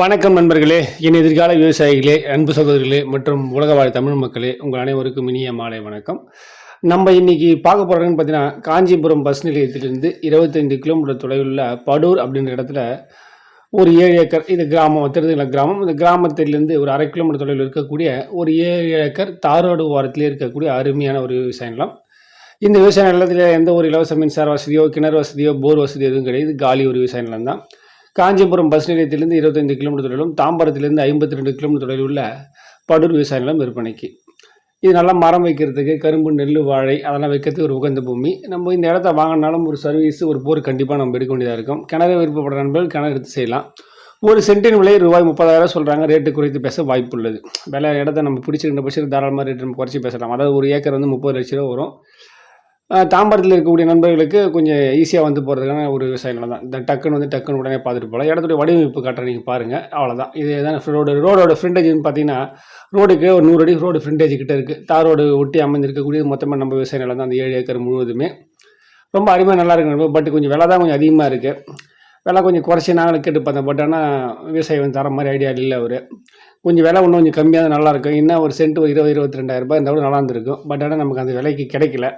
வணக்கம் நண்பர்களே என் எதிர்கால விவசாயிகளே அன்பு சகோதரிகளே மற்றும் உலக வாழ் தமிழ் மக்களே உங்கள் அனைவருக்கும் இனிய மாலை வணக்கம். நம்ம இன்னைக்கு பார்க்க போகிறோன்னு பார்த்தீங்கன்னா காஞ்சிபுரம் பஸ் நிலையத்திலிருந்து இருபத்தைந்து கிலோமீட்டர் தொலைவில் உள்ள படூர் அப்படின்ற இடத்துல ஒரு ஏழு ஏக்கர் இது கிராமம் தெரிஞ்சுங்களா கிராமம் இந்த கிராமத்திலிருந்து ஒரு அரை கிலோமீட்டர் தொலைவில் இருக்கக்கூடிய ஒரு ஏழு ஏக்கர் தாரோடு ஓரத்திலே இருக்கக்கூடிய அருமையான ஒரு விவசாய நிலம். இந்த விவசாய நிலத்தில் எந்த ஒரு இலவச மின்சார வசதியோ கிணறு வசதியோ போர் வசதியோ எதுவும் கிடையாது. காலி ஒரு விவசாய நிலம் தான் காஞ்சிபுரம் பஸ் நிலையத்திலிருந்து இருபத்தைந்து கிலோமீட்டர் தொலைவிலும் தாம்பரத்திலிருந்து ஐம்பத்தி ரெண்டு கிலோமீட்டர் தொலைவில் உள்ள படூர் விவசாய நிலம் விற்பனைக்கு. இது நல்லா மரம் வைக்கிறதுக்கு கரும்பு நெல் வாழை அதெல்லாம் வைக்கிறதுக்கு ஒரு உகந்த பூமி. நம்ம இந்த இடத்த வாங்கினாலும் ஒரு சர்வீஸ் ஒரு போர் கண்டிப்பாக நம்ம எடுக்க வேண்டியதாக இருக்கும். கிணறு விருப்பப்படுற நண்பர்கள் கிணறு எடுத்து செய்யலாம். ஒரு சென்டின் விலை ரூபாய் முப்பதாயிரம் சொல்கிறாங்க ரேட்டு குறைத்து பேச வாய்ப்பு உள்ளது. விலை இடத்த நம்ம பிடிச்சிருந்த பட்சத்தில் தாராளமாக ரேட்டு நம்ம குறைச்சி பேசலாம். அதாவது ஒரு ஏக்கர் வந்து முப்பது லட்ச ரூபா வரும். தாம்பரத்தில் இருக்கக்கூடிய நண்பர்களுக்கு கொஞ்சம் ஈஸியாக வந்து போகிறதுக்கான ஒரு விவசாய நிலம் தான். இந்த டக்குன்னு வந்து டக்குன்னு உடனே பார்த்துட்டு போகலாம். இடத்துடைய வடிவமைப்பு காட்டுற நீங்கள் பாருங்கள் அவ்வளோதான் இது தான் ரோடு ரோடோட ஃப்ரண்டேஜ்னு பார்த்தீங்கன்னா ரோடுக்கு ஒரு நூறு அடி ரோடு ஃப்ரண்டேஜ் கிட்டே இருக்குது தார் ரோடு ஒட்டி அமைந்திருக்கக்கூடிய மொத்தமாக நம்ம விவசாய நிலம் தான். அந்த ஏழு ஏக்கர் முழுவதுமே. ரொம்ப அருமையாக நல்லா இருக்கு பட் கொஞ்சம் விலை தான் கொஞ்சம் அதிகமாக இருக்குது விலை கொஞ்சம் குறைச்சி நாங்களும் கேட்டு பார்த்தேன். பட் ஆனால் விவசாயி வந்து தர மாதிரி ஐடியா இல்லை அவர். கொஞ்சம் விலை இன்னும் கொஞ்சம் கம்மியாக தான் நல்லாயிருக்கும் இன்னும் ஒரு சென்ட் ஒரு இருபது இருபத்தி ரெண்டாயிரம் ரூபாய் இருந்தால் கூட நல்லா இருந்திருக்கும். பட் ஆனால் நமக்கு அந்த விலைக்கு கிடைக்கல.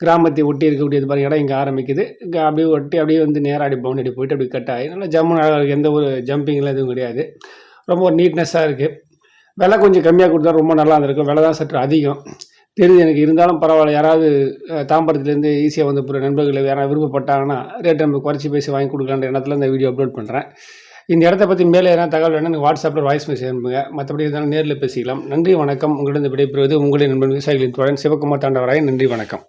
கிராமத்தை ஒட்டி இருக்கக்கூடிய மாதிரி இடம் இங்கே ஆரம்பிக்குது. இங்கே அப்படியே ஒட்டி அப்படியே வந்து நேராக அப்படி பவுண்டரி போயிட்டு அப்படி கட் ஆகி நல்லா ஜம்மு அழகாக எந்த ஒரு ஜம்பிங்லாம் எதுவும் கிடையாது. ரொம்ப ஒரு நீட்னஸாக இருக்குது விலை கொஞ்சம் கம்மியாக கொடுத்தா ரொம்ப நல்லா இருந்திருக்கும். விலை தான் சற்று அதிகம். தெரியுது எனக்கு இருந்தாலும் பரவாயில்ல. யாராவது தாம்பரத்துலேருந்து ஈஸியாக வந்து போகிற நண்பர்கள் யாராவது விருப்பப்பட்டாங்கன்னா ரேட் நம்ம குறைச்சி பேசி வாங்கி கொடுக்கலான்ற இடத்துல இந்த வீடியோ அப்லோட் பண்ணுறேன் இந்த இடத்த பற்றி மேலே எதனா தகவல் வேணும் எனக்கு வாட்ஸ்அப்பில் வாய்ஸ் மெசேஜ் அனுப்புங்க. மற்றபடி இருந்தாலும் நேரில் பேசிக்கலாம். நன்றி வணக்கம். உங்களிடம் விடைபெறுவது உங்களுடைய நண்பன் விவசாயிகளின் தோழன் சிவகுமார் தாண்டவராயன். நன்றி வணக்கம்.